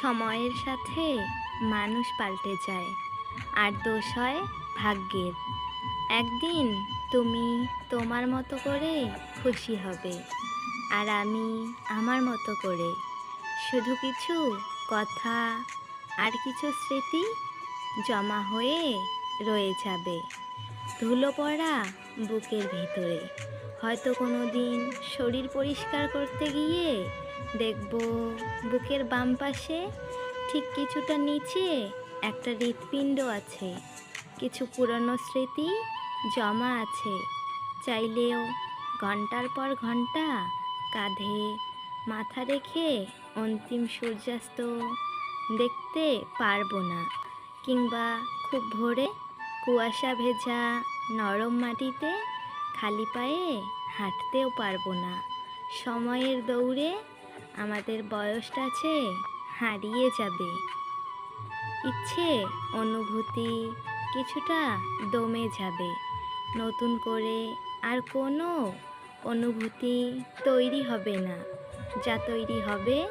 সময়ের সাথে মানুষ পাল্টে যায়। আর দোষ হয় ভাগ্যের। একদিন তুমি তোমার মতো করে খুশি হবে, আর আমি আমার মতো করে। শুধু কিছু কথা আর কিছু স্মৃতি জমা হয়ে রয়ে যাবে ধুলো পড়া বুকের ভিতরে। হয়তো কোনো দিন শরীর পরিষ্কার করতে গিয়ে দেখব, বুকের বাম পাশে ঠিক কিছুটা নিচে একটা হৃৎপিণ্ড আছে। কিছু পুরনো স্মৃতি জমা আছে। চাইলেও ঘণ্টার পর ঘণ্টা কাঁধে মাথা রেখে অন্তিম সূর্যাস্ত দেখতে পারব না। কিংবা খুব ভোরে কুয়াশা ভেজা নরম মাটিতে খালি পায়ে হাঁটতেও পারব না। সময়ের দৌড়ে আমাদের বয়সটা যে হারিয়ে যাবে। ইচ্ছে, অনুভূতি কিছুটা দমে যাবে। নতুন করে আর কোনো অনুভূতি তৈরি হবে না। যা তৈরি হবে,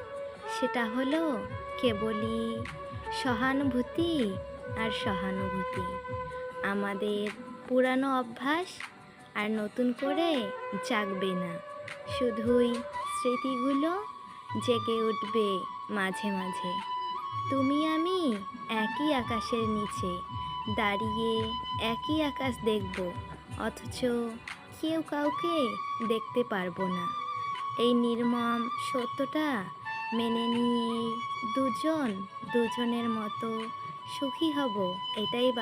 সেটা হলো কেবলই সহানুভূতি আর সহানুভূতি। আমাদের পুরানো অভ্যাস আর নতুন করে জাগবে না। শুধুই স্মৃতিগুলো জেগে উঠবে মাঝে মাঝে। তুমি আমি একই আকাশের নিচে দাঁড়িয়ে একই আকাশ দেখব, অথচ কেউ কাউকে দেখতে পারব না। এই নির্মম সত্যটা মেনে নিয়ে দুজন দুজনের মতো সুখী হব, এটাই বাস্তব।